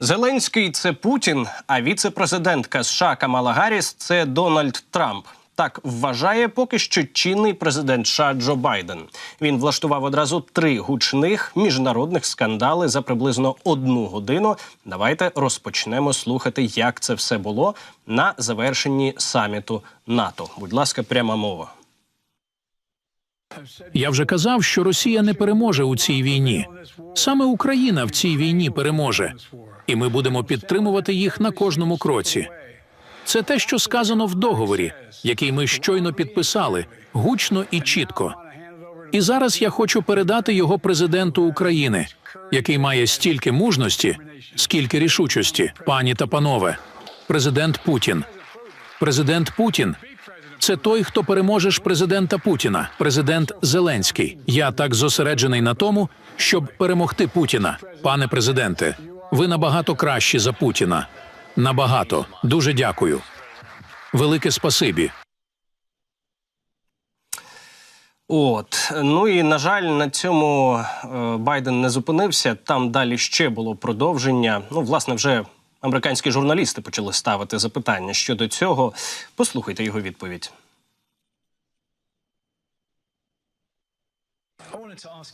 Зеленський це Путін, а віце-президентка США Камала Гарріс – це Дональд Трамп. Так вважає поки що чинний президент США Джо Байден. Він влаштував одразу три гучних міжнародних скандали за приблизно одну годину. Давайте розпочнемо слухати, як це все було на завершенні саміту НАТО. Будь ласка, пряма мова. Я вже казав, що Росія не переможе у цій війні. Саме Україна в цій війні переможе, і ми будемо підтримувати їх на кожному кроці. Це те, що сказано в договорі, який ми щойно підписали, гучно і чітко. І зараз я хочу передати його президенту України, який має стільки мужності, скільки рішучості, пані та панове. Президент Путін. Президент Путін це той, хто переможе ж президента Путіна, президент Зеленський. Я так зосереджений на тому, щоб перемогти Путіна. Пане президенте, ви набагато кращі за Путіна. Набагато. Дуже дякую. Велике спасибі. От ну і на жаль, на цьому е, Байден не зупинився. Там далі ще було продовження. Ну, власне, вже американські журналісти почали ставити запитання щодо цього. Послухайте його відповідь.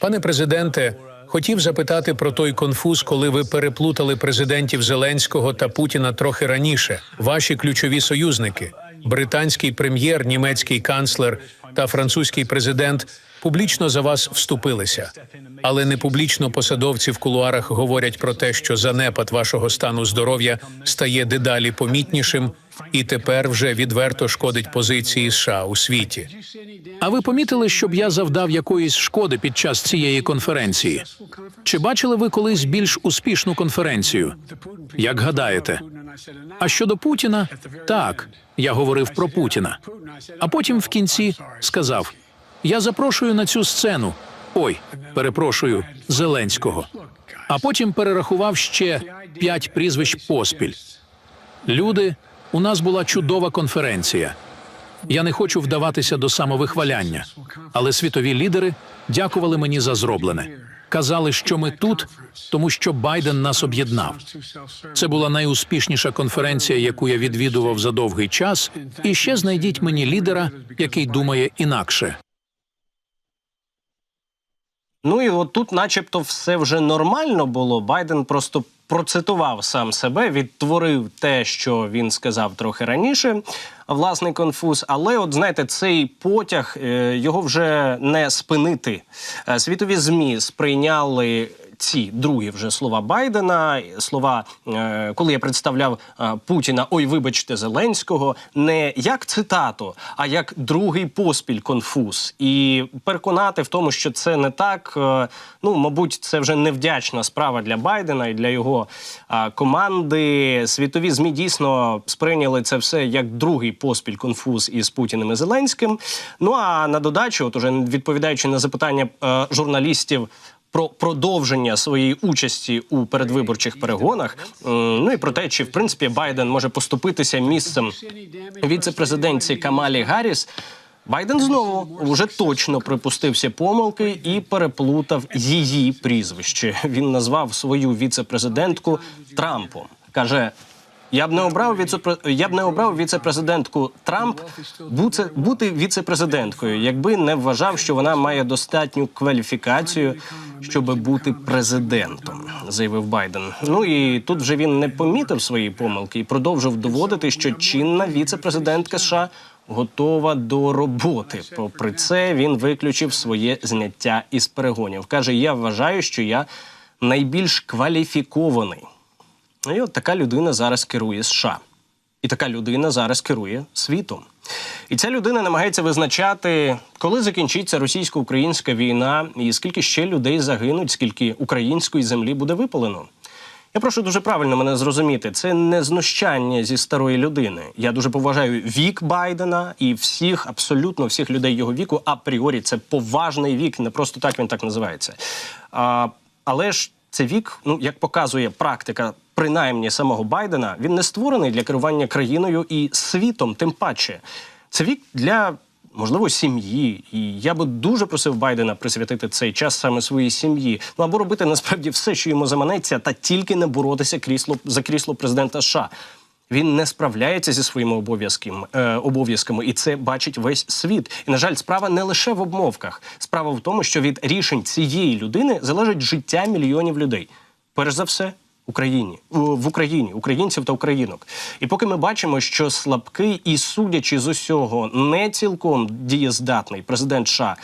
Пане президенте, хотів запитати про той конфуз, коли ви переплутали президентів Зеленського та Путіна трохи раніше. Ваші ключові союзники британський прем'єр, німецький канцлер та французький президент публічно за вас вступилися. Але не публічно посадовці в кулуарах говорять про те, що занепад вашого стану здоров'я стає дедалі помітнішим і тепер вже відверто шкодить позиції США у світі. А ви помітили, щоб я завдав якоїсь шкоди під час цієї конференції? Чи бачили ви колись більш успішну конференцію? Як гадаєте? А щодо Путіна, так, я говорив про Путіна. А потім в кінці сказав: Я запрошую на цю сцену. Ой, перепрошую, Зеленського. А потім перерахував ще п'ять прізвищ поспіль. Люди, у нас була чудова конференція. Я не хочу вдаватися до самовихваляння, але світові лідери дякували мені за зроблене. Казали, що ми тут, тому що Байден нас об'єднав. Це була найуспішніша конференція, яку я відвідував за довгий час. І ще знайдіть мені лідера, який думає інакше. Ну і от тут, начебто, все вже нормально було. Байден просто процитував сам себе, відтворив те, що він сказав трохи раніше. Власний конфуз, але от знаєте, цей потяг е, його вже не спинити. Е, Світові змі сприйняли ці другі вже слова Байдена, слова, е, коли я представляв е, Путіна, ой, вибачте, Зеленського, не як цитату, а як другий поспіль конфуз. І переконати в тому, що це не так. е, Ну, мабуть, це вже невдячна справа для Байдена і для його команди. Світові змі дійсно сприйняли це все як другий поспіль конфуз із Путіним і Зеленським. Ну а на додачу, от уже відповідаючи на запитання журналістів про продовження своєї участі у передвиборчих перегонах. Ну і про те, чи в принципі Байден може поступитися місцем віце-президентці Камалі Гарріс. Байден знову вже точно припустився помилки і переплутав її прізвище. Він назвав свою віце-президентку Трампом. каже. Я б не обрав віце я б не обрав віце-президентку Трамп бути віце-президенткою, якби не вважав, що вона має достатню кваліфікацію, щоб бути президентом, заявив Байден. Ну і тут вже він не помітив свої помилки і продовжив доводити, що чинна віце-президентка США готова до роботи. Попри це, він виключив своє зняття із перегонів. каже: Я вважаю, що я найбільш кваліфікований. І от така людина зараз керує США. І така людина зараз керує світом. І ця людина намагається визначати, коли закінчиться російсько-українська війна, і скільки ще людей загинуть, скільки української землі буде випалено. Я прошу дуже правильно мене зрозуміти. Це не знущання зі старої людини. Я дуже поважаю вік Байдена і всіх, абсолютно всіх людей його віку. Апріорі це поважний вік, не просто так він так називається. А, але ж це вік, ну як показує практика, принаймні самого Байдена, він не створений для керування країною і світом, тим паче. Це вік для можливо, сім'ї. І я би дуже просив Байдена присвятити цей час саме своїй сім'ї. Ну або робити насправді все, що йому заманеться, та тільки не боротися крісло за крісло президента США. Він не справляється зі своїми обов'язками, е, обов'язками, і це бачить весь світ. І на жаль, справа не лише в обмовках. Справа в тому, що від рішень цієї людини залежить життя мільйонів людей. Перш за все, Україні в Україні, українців та українок. І поки ми бачимо, що слабкий і судячи з усього, не цілком дієздатний президент США.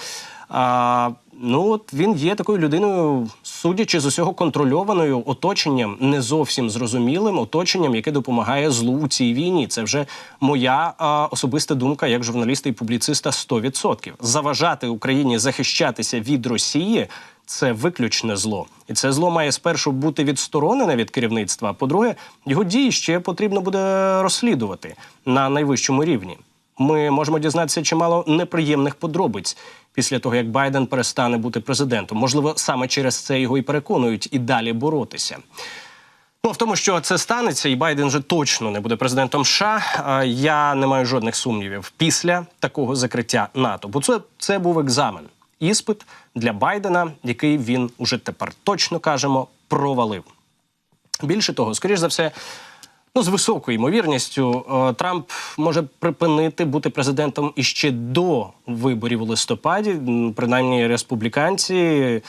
А, ну от він є такою людиною, судячи з усього контрольованою оточенням, не зовсім зрозумілим оточенням, яке допомагає злу у цій війні. Це вже моя а, особиста думка як журналіста і публіциста 100%. Заважати Україні захищатися від Росії. Це виключне зло, і це зло має спершу бути відсторонене від керівництва. А по-друге, його дії ще потрібно буде розслідувати на найвищому рівні. Ми можемо дізнатися чимало неприємних подробиць після того, як Байден перестане бути президентом. Можливо, саме через це його і переконують і далі боротися. Ну, в тому, що це станеться, і Байден вже точно не буде президентом США. Я не маю жодних сумнівів після такого закриття НАТО. Бо це, це був екзамен, іспит для Байдена, який він уже тепер точно кажемо провалив. Більше того, скоріш за все, ну з високою ймовірністю, е, Трамп може припинити бути президентом іще до виборів у листопаді. Принаймні, республіканці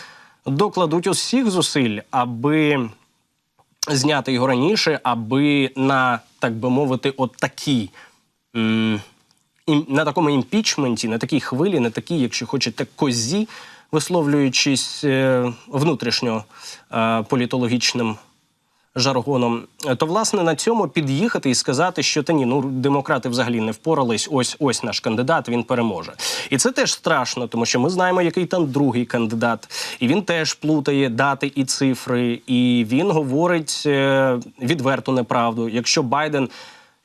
докладуть усіх зусиль, аби зняти його раніше, аби на так би мовити, от такій. На такому імпічменті, на такій хвилі, на такій, якщо хочете, козі, висловлюючись е, внутрішньо е, політологічним жаргоном, то власне на цьому під'їхати і сказати, що та ні, ну демократи взагалі не впорались. Ось ось наш кандидат, він переможе. І це теж страшно, тому що ми знаємо, який там другий кандидат, і він теж плутає дати і цифри, і він говорить е, відверту неправду. Якщо Байден.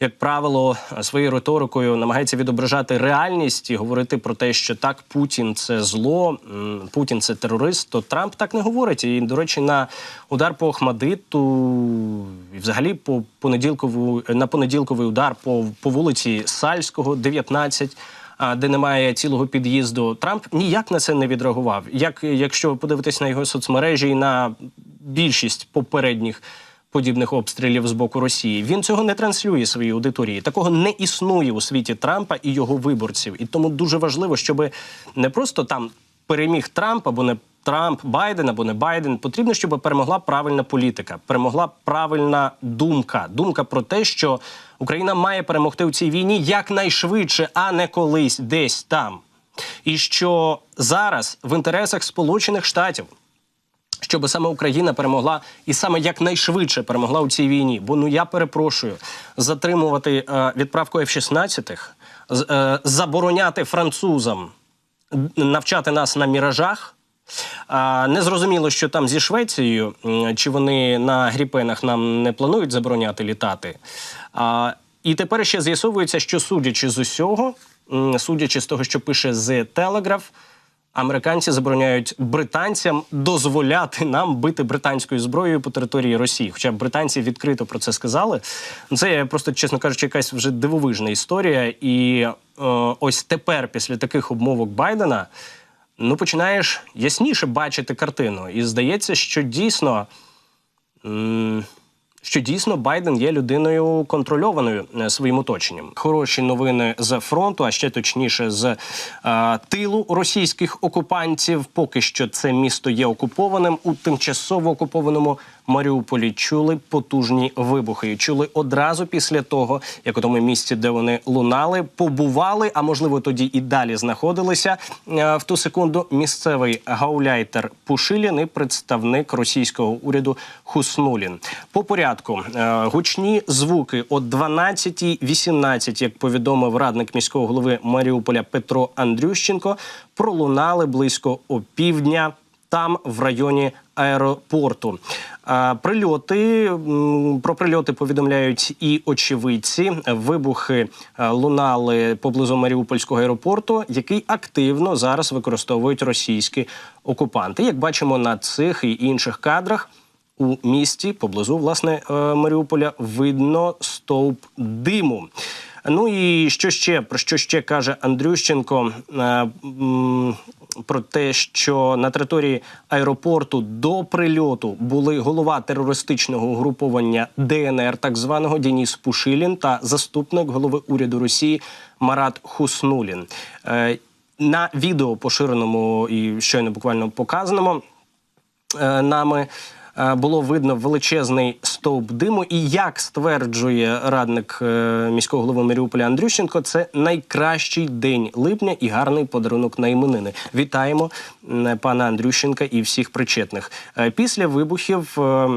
Як правило, своєю риторикою намагається відображати реальність і говорити про те, що так Путін це зло, Путін це терорист. То Трамп так не говорить. І до речі, на удар по Охмадиту, і взагалі по понеділкову на понеділковий удар по, по вулиці Сальського, 19, а, де немає цілого під'їзду. Трамп ніяк на це не відреагував. Як якщо ви подивитесь на його соцмережі і на більшість попередніх подібних обстрілів з боку Росії. Він цього не транслює своїй аудиторії. Такого не існує у світі Трампа і його виборців. І тому дуже важливо, щоб не просто там переміг Трамп або не Трамп, Байден або не Байден. Потрібно, щоб перемогла правильна політика, перемогла правильна думка. Думка про те, що Україна має перемогти у цій війні якнайшвидше, а не колись десь там. І що зараз в інтересах Сполучених Штатів щоб саме Україна перемогла і саме якнайшвидше перемогла у цій війні. Бо ну я перепрошую затримувати е, відправку F-16, е, забороняти французам навчати нас на міражах. Не зрозуміло, що там зі Швецією, чи вони на гріпенах нам не планують забороняти літати. І тепер ще з'ясовується, що судячи з усього, судячи з того, що пише The Telegraph, Американці забороняють британцям дозволяти нам бити британською зброєю по території Росії. Хоча британці відкрито про це сказали. Ну, Це просто, чесно кажучи, якась вже дивовижна історія. І е, ось тепер, після таких обмовок Байдена, ну починаєш ясніше бачити картину. І здається, що дійсно. Що дійсно Байден є людиною контрольованою е, своїм оточенням. Хороші новини з фронту, а ще точніше з е, тилу російських окупантів. Поки що це місто є окупованим у тимчасово окупованому Маріуполі. Чули потужні вибухи. Чули одразу після того, як у тому місці, де вони лунали, побували, а можливо тоді і далі знаходилися е, в ту секунду. Місцевий гауляйтер Пушилін і представник російського уряду Хуснулін. По порядку е, гучні звуки о 12.18, як повідомив радник міського голови Маріуполя Петро Андрющенко, пролунали близько опівдня там, в районі аеропорту. Прильоти про прильоти повідомляють і очевидці. Вибухи е, лунали поблизу Маріупольського аеропорту, який активно зараз використовують російські окупанти. Як бачимо на цих і інших кадрах. У місті поблизу власне е, Маріуполя видно стовп диму. Ну і що ще про що ще каже Андрющенко? Про те, що на території аеропорту до прильоту були голова терористичного угруповання ДНР, так званого Дініс Пушилін та заступник голови уряду Росії Марат Хуснулін. Е, На відео поширеному і щойно буквально показаному е, нами було видно величезний стовп диму. І як стверджує радник е, міського голови Маріуполя Андрющенко, це найкращий день липня і гарний подарунок на іменини. Вітаємо пана Андрющенка і всіх причетних. Е, Після вибухів. е,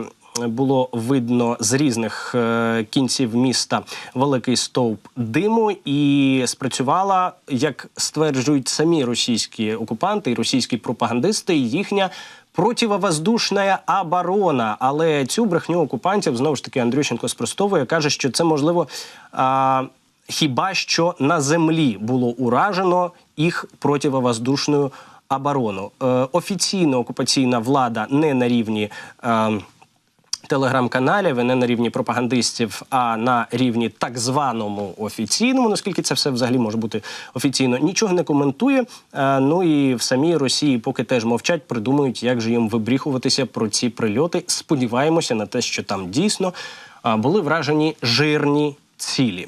Було видно з різних е, кінців міста великий стовп диму, і спрацювала, як стверджують самі російські окупанти і російські пропагандисти, їхня противовоздушна оборона. Але цю брехню окупантів знову ж таки Андрющенко спростовує, каже, що це можливо. А, Хіба що на землі було уражено їх противовоздушною оборону. Е, офіційно окупаційна влада не на рівні. Е, телеграм-каналів не на рівні пропагандистів, а на рівні так званому офіційному, наскільки це все взагалі може бути офіційно, нічого не коментує. Е, Ну і в самій Росії, поки теж мовчать, придумують, як же їм вибріхуватися про ці прильоти. Сподіваємося на те, що там дійсно були вражені жирні цілі.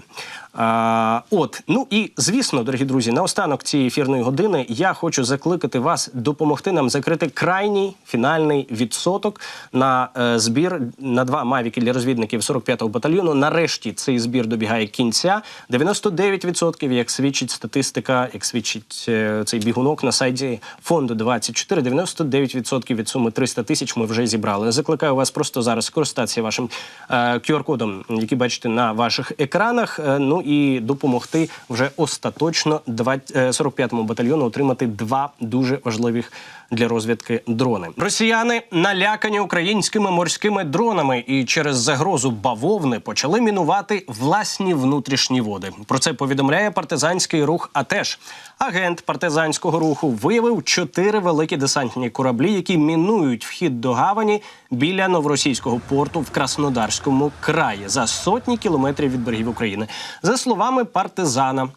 А, от, ну і звісно, дорогі друзі, наостанок цієї ефірної години я хочу закликати вас допомогти нам закрити крайній фінальний відсоток на е, збір на два мавіки для розвідників 45-го батальйону. Нарешті цей збір добігає кінця. 99%, як свідчить статистика, як свідчить е, цей бігунок на сайті фонду 24, 99% від суми 300 тисяч ми вже зібрали. Закликаю вас просто зараз скористатися вашим е, QR-кодом, який бачите на ваших екранах. Е, ну і допомогти вже остаточно 20, е, 45-му батальйону отримати два дуже важливих для розвідки дрони. Росіяни налякані українськими морськими дронами і через загрозу бавовни почали мінувати власні внутрішні води. Про це повідомляє партизанський рух. АТЕШ. агент партизанського руху виявив чотири великі десантні кораблі, які мінують вхід до гавані біля новоросійського порту в Краснодарському краї за сотні кілометрів від берегів України. За словами партизана.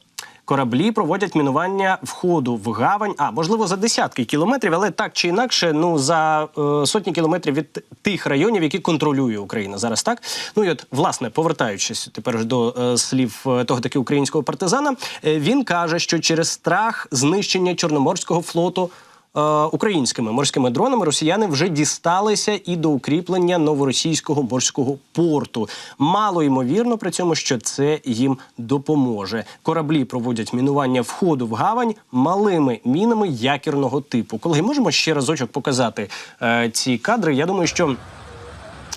Кораблі проводять мінування входу в гавань, а можливо за десятки кілометрів, але так чи інакше, ну за е, сотні кілометрів від тих районів, які контролює Україна зараз. Так ну і от власне повертаючись тепер до е, слів е, того таки українського партизана, е, він каже, що через страх знищення чорноморського флоту. Е, Українськими морськими дронами росіяни вже дісталися і до укріплення новоросійського морського порту. Мало ймовірно при цьому, що це їм допоможе. Кораблі проводять мінування входу в гавань малими мінами якірного типу. Колеги, можемо ще разочок показати е, ці кадри. Я думаю, що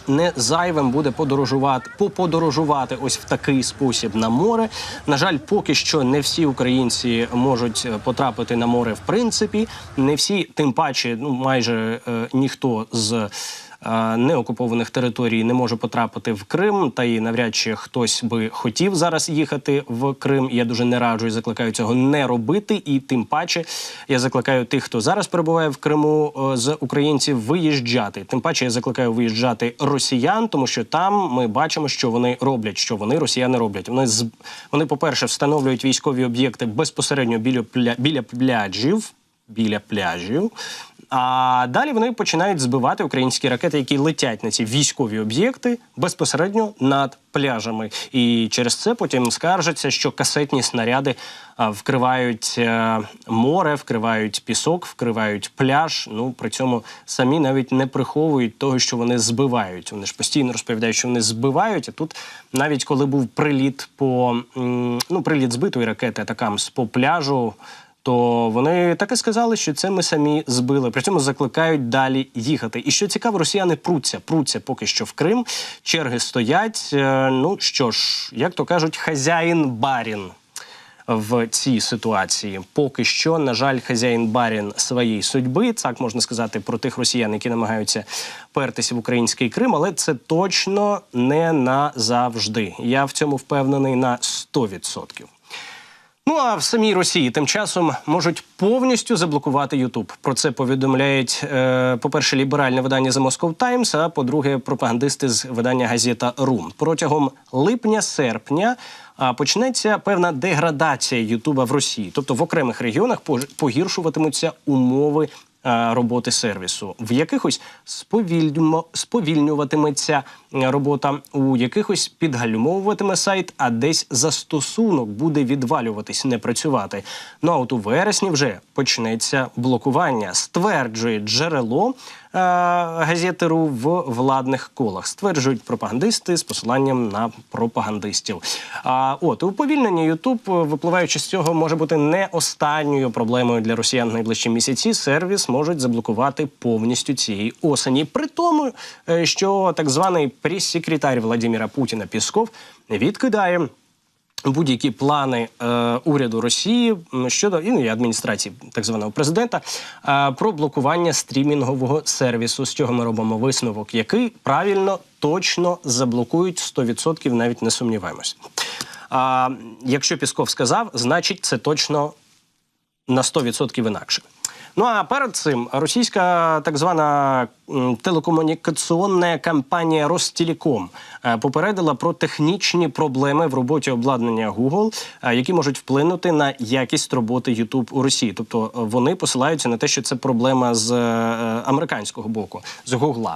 не зайвим буде подорожувати, поподорожувати ось в такий спосіб на море. На жаль, поки що не всі українці можуть е, потрапити на море в принципі. Не всі, тим паче, ну майже е, ніхто з. Неокупованих територій не може потрапити в Крим, та і навряд чи хтось би хотів зараз їхати в Крим. Я дуже не раджу і закликаю цього не робити. І тим паче я закликаю тих, хто зараз перебуває в Криму е, з українців, виїжджати. Тим паче я закликаю виїжджати росіян, тому що там ми бачимо, що вони роблять, що вони росіяни роблять. Вони з вони, по перше, встановлюють військові об'єкти безпосередньо біля біля пляжів. Біля пляжів. А далі вони починають збивати українські ракети, які летять на ці військові об'єкти безпосередньо над пляжами. І через це потім скаржаться, що касетні снаряди вкривають е, море, вкривають пісок, вкривають пляж. Ну при цьому самі навіть не приховують того, що вони збивають. Вони ж постійно розповідають, що вони збивають. А тут навіть коли був приліт по ну приліт збитої ракети атакамс по пляжу то вони так і сказали, що це ми самі збили. При цьому закликають далі їхати. І що цікаво, росіяни пруться, пруться поки що в Крим. Черги стоять. Е, Ну що ж, як то кажуть, хазяїн барін. В цій ситуації поки що, на жаль, хазяїн барін своєї судьби. Так можна сказати про тих росіян, які намагаються пертися в український Крим, але це точно не назавжди. Я в цьому впевнений на 100%. Ну а в самій Росії тим часом можуть повністю заблокувати Ютуб. Про це повідомляють, е, по-перше, ліберальне видання The Moscow Times, а по-друге, пропагандисти з видання газета Рум. Протягом липня-серпня а, почнеться певна деградація Ютуба в Росії. Тобто в окремих регіонах погіршуватимуться умови е, роботи сервісу. В якихось сповільнюватиметься робота, у якихось підгальмовуватиме сайт, а десь застосунок буде відвалюватись, не працювати. Ну а от у вересні вже почнеться блокування, стверджує джерело е, газети РУ в владних колах. Стверджують пропагандисти з посиланням на пропагандистів. А от уповільнення Ютуб, випливаючи з цього, може бути не останньою проблемою для росіян найближчі місяці. Сервіс можуть заблокувати повністю цієї осені. При тому, е, що так званий прес-секретар Владимира Путіна Пісков відкидає будь-які плани е, уряду Росії щодо і, ну, адміністрації так званого президента е, про блокування стрімінгового сервісу. З чого ми робимо висновок, який правильно точно заблокують 100%, навіть не сумніваємось. А якщо Пісков сказав, значить це точно на 100% інакше. Ну а перед цим російська так звана телекомунікаційна компанія Ростелеком е, попередила про технічні проблеми в роботі обладнання Google, е, які можуть вплинути на якість роботи YouTube у Росії. Тобто е, вони посилаються на те, що це проблема з е, американського боку, з Google.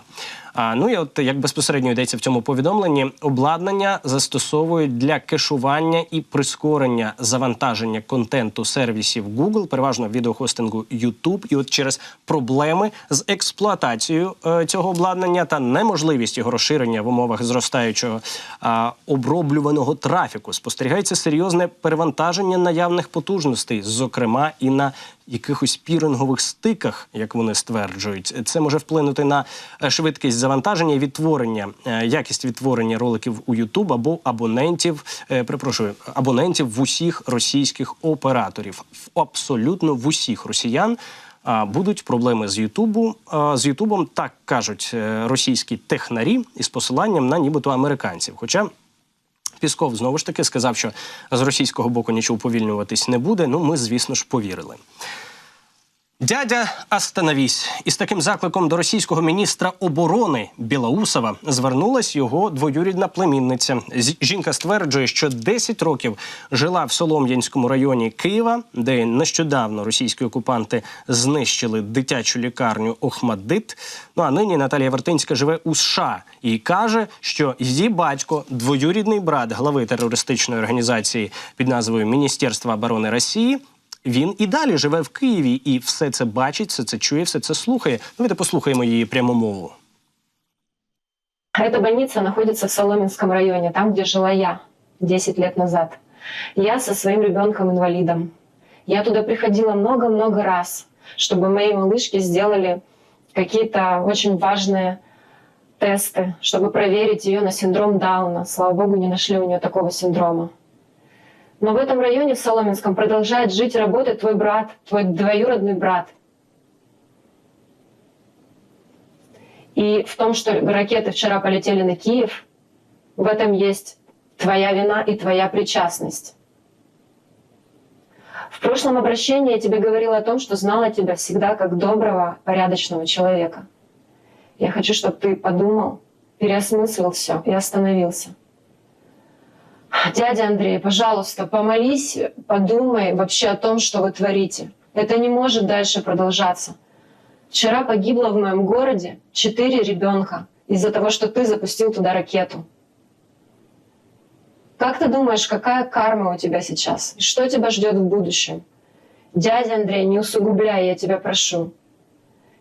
Ну і от як безпосередньо йдеться в цьому повідомленні, обладнання застосовують для кешування і прискорення завантаження контенту сервісів Google, переважно відеохостингу YouTube. І от через проблеми з експлуатацією е, цього обладнання та неможливість його розширення в умовах зростаючого оброблюваного трафіку спостерігається серйозне перевантаження наявних потужностей, зокрема і на якихось пірингових стиках, як вони стверджують, це може вплинути на е, швидкість завантаження і відтворення, е, якість відтворення роликів у YouTube або абонентів, перепрошую, абонентів в усіх російських операторів, в абсолютно в усіх росіян. Будуть проблеми з Ютубу з Ютубом, так кажуть е, російські технарі із посиланням на нібито американців. Хоча Пісков знову ж таки сказав, що з російського боку нічого уповільнюватись не буде. Ну, ми, звісно ж, повірили. Дядя, остановись. Із таким закликом до російського міністра оборони Білоусова звернулась його двоюрідна племінниця. Жінка стверджує, що 10 років жила в Солом'янському районі Києва, де нещодавно російські окупанти знищили дитячу лікарню Охмаддит. Ну а нині Наталія Вертинська живе у США і каже, що її батько, двоюрідний брат глави терористичної організації під назвою Міністерство оборони Росії Він і далі живе в Києві і все це бачить, все це чує, все це слухає. Давайте послухаємо її пряму мову. Эта больница находится в Соломенском районе, там, где жила я 10 лет назад. Я со своим ребенком-инвалидом. Я туда приходила много-много раз, чтобы моей малышке сделали какие-то очень важные тесты, чтобы проверить ее на синдром Дауна. Слава богу, не нашли у нее такого синдрома. Но в этом районе, в Соломенском, продолжает жить и работать твой брат, твой двоюродный брат. И в том, что ракеты вчера полетели на Киев, в этом есть твоя вина и твоя причастность. В прошлом обращении я тебе говорила о том, что знала тебя всегда как доброго, порядочного человека. Я хочу, чтобы ты подумал, переосмыслил все и остановился. Дядя Андрей, пожалуйста, помолись, подумай вообще о том, что вы творите. Это не может дальше продолжаться. Вчера погибло в моем городе четыре ребенка из-за того, что ты запустил туда ракету. Как ты думаешь, какая карма у тебя сейчас? И что тебя ждет в будущем? Дядя Андрей, не усугубляй, я тебя прошу.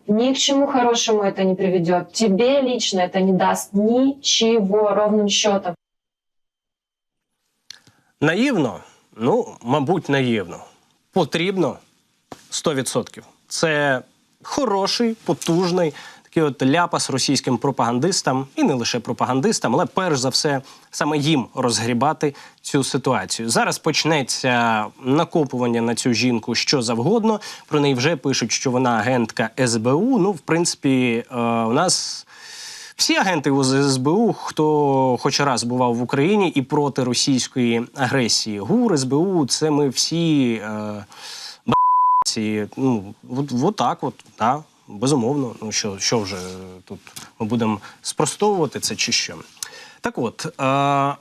Ни к чему хорошему это не приведет. Тебе лично это не даст ничего ровным счетом. Наївно? Ну, мабуть, наївно. Потрібно 100%. Це хороший, потужний такий от ляпас російським пропагандистам, і не лише пропагандистам, але перш за все саме їм розгрібати цю ситуацію. Зараз почнеться накопування на цю жінку що завгодно. Про неї вже пишуть, що вона агентка СБУ. Ну, в принципі, е, у нас Всі агенти УЗ СБУ, хто хоч раз бував в Україні і проти російської агресії. ГУР, СБУ, це ми всі е, ці, ну, от, от так, от, да, безумовно. Ну що, що вже тут ми будемо спростовувати це чи що? Так от, е,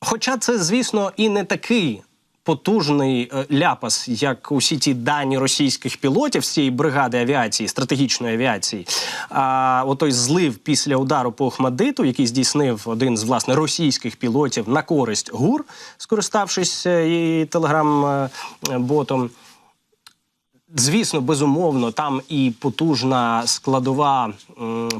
хоча це, звісно, і не такий. Потужний е, ляпас, як усі ті дані російських пілотів з цієї бригади авіації, стратегічної авіації. А отой злив після удару по Охмадиту, який здійснив один з власне російських пілотів на користь ГУР, скориставшись е, і телеграм-ботом. Звісно, безумовно, там і потужна складова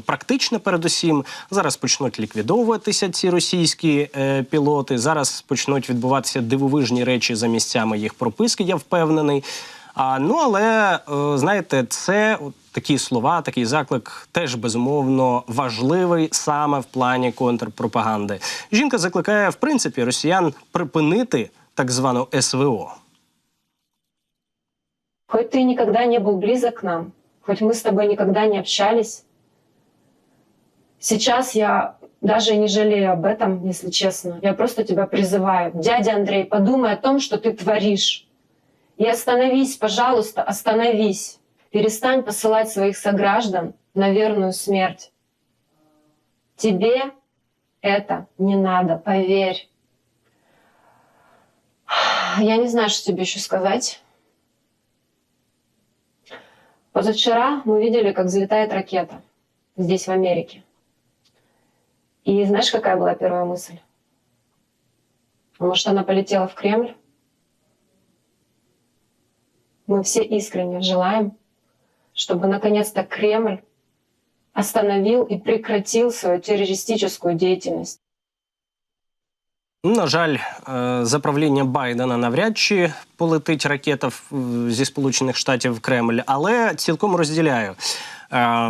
практична, передусім. Зараз почнуть ліквідовуватися ці російські е, пілоти. Зараз почнуть відбуватися дивовижні речі за місцями їх прописки. Я впевнений. А, ну але е, знаєте, це от такі слова, такий заклик теж безумовно важливий саме в плані контрпропаганди. Жінка закликає, в принципі, росіян припинити так звану СВО. Хоть ты никогда не был близок к нам, хоть мы с тобой никогда не общались, сейчас я даже не жалею об этом, если честно. Я просто тебя призываю. Дядя Андрей, подумай о том, что ты творишь. И остановись, пожалуйста, остановись. Перестань посылать своих сограждан на верную смерть. Тебе это не надо, поверь. Я не знаю, что тебе еще сказать. Позавчера мы видели, как взлетает ракета здесь, в Америке. И знаешь, какая была первая мысль? Может, она полетела в Кремль? Мы все искренне желаем, чтобы наконец-то Кремль остановил и прекратил свою террористическую деятельность. На жаль, е, за правління Байдена навряд чи полетить ракета зі Сполучених Штатів в Кремль, але цілком розділяю е,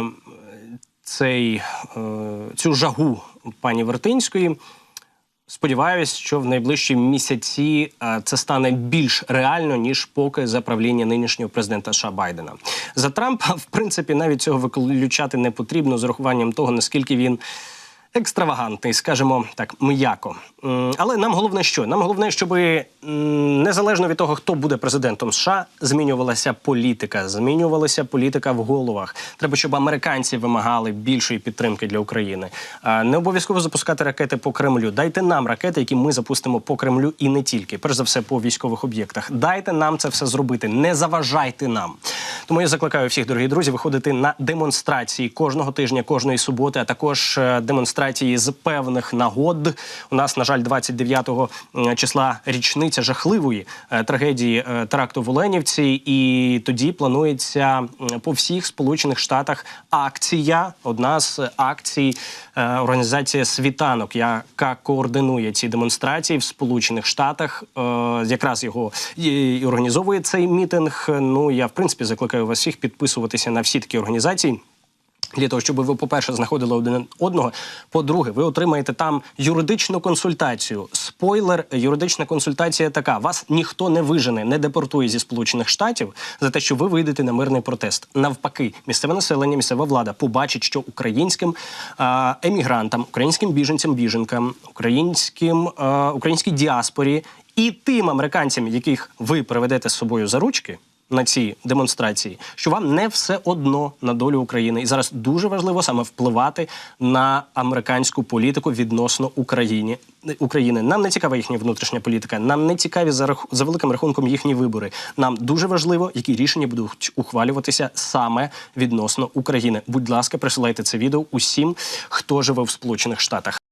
цей, е, цю жагу пані Вертинської. Сподіваюсь, що в найближчі місяці це стане більш реально ніж поки за правління нинішнього президента США Байдена. За Трампа, в принципі, навіть цього виключати не потрібно з урахуванням того, наскільки він екстравагантний, скажімо так, м'яко. Але нам головне що? Нам головне, щоб незалежно від того, хто буде президентом США, змінювалася політика, змінювалася політика в головах. Треба, щоб американці вимагали більшої підтримки для України. Не обов'язково запускати ракети по Кремлю. Дайте нам ракети, які ми запустимо по Кремлю, і не тільки, перш за все, по військових об'єктах. Дайте нам це все зробити. Не заважайте нам. Тому я закликаю всіх, дорогі друзі, виходити на демонстрації кожного тижня, кожної суботи, а також е, демонстрації з певних нагод. У нас, на жаль, 29 числа річниця жахливої е, трагедії е, теракту в Оленівці, і тоді планується по всіх сполучених штатах акція. Одна з акцій е, організація Світанок, яка координує ці демонстрації в Сполучених Штатах. Якраз його і організовує цей мітинг. Ну я в принципі закликаю вас всіх підписуватися на всі такі організації. Для того, щоб ви, по-перше, знаходили один одного. По-друге, ви отримаєте там юридичну консультацію. Спойлер, юридична консультація така: вас ніхто не вижене, не депортує зі Сполучених Штатів за те, що ви вийдете на мирний протест. Навпаки, місцеве населення, місцева влада побачить, що українським емігрантам, українським біженцям, біженкам, українським а, українській діаспорі і тим американцям, яких ви приведете з собою за ручки на цій демонстрації, що вам не все одно на долю України, і зараз дуже важливо саме впливати на американську політику відносно Україні України. Нам не цікава їхня внутрішня політика. Нам не цікаві за рах... за великим рахунком їхні вибори. Нам дуже важливо, які рішення будуть ухвалюватися саме відносно України. Будь ласка, присилайте це відео усім, хто живе в Сполучених Штатах.